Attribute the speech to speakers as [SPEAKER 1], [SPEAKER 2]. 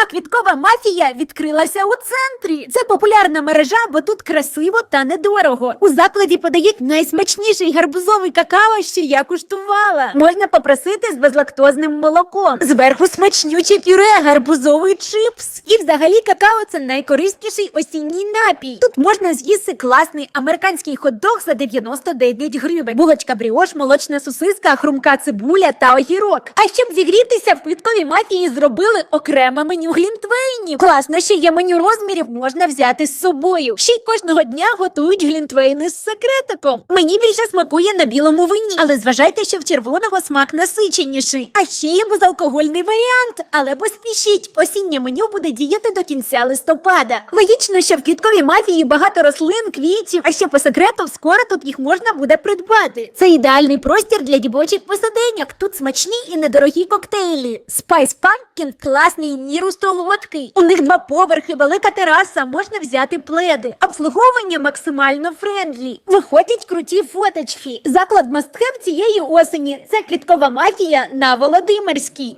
[SPEAKER 1] Нова квіткова мафія відкрилася у центрі. Це популярна мережа, бо тут красиво та недорого. У закладі подають найсмачніший гарбузовий какао, що я куштувала. Можна попросити з безлактозним молоком. Зверху смачнюче пюре, гарбузовий чипс. І взагалі какао це найкорисніший осінній напій. Тут можна з'їсти класний американський хот-дог за 99 гривень. Булочка бріош, молочна сосиска, хрумка цибуля та огірок. А щоб зігрітися, в квітковій мафії зробили окреме меню глінтвейнів. Класно, що є меню розмірів, можна взяти з собою. Ще й кожного дня готують глінтвейни з секретиком. Мені більше смакує на білому вині, але зважайте, що в червоного смак насиченіший. А ще є безалкогольний варіант. Але поспішіть, осіннє меню буде діяти до кінця листопада. Логічно, що в квітковій мафії багато рослин, квітів, а ще по секрету скоро тут їх можна буде придбати. Це ідеальний простір для дібочих посаденьок. Тут смачні і недорогі коктейлі. Spice Pumpkin класний і міру. У них два поверхи, велика тераса, можна взяти пледи. Обслуговування максимально френдлі. Виходять круті фоточки. Заклад мастхев цієї осені. Це квіткова мафія на Володимирській.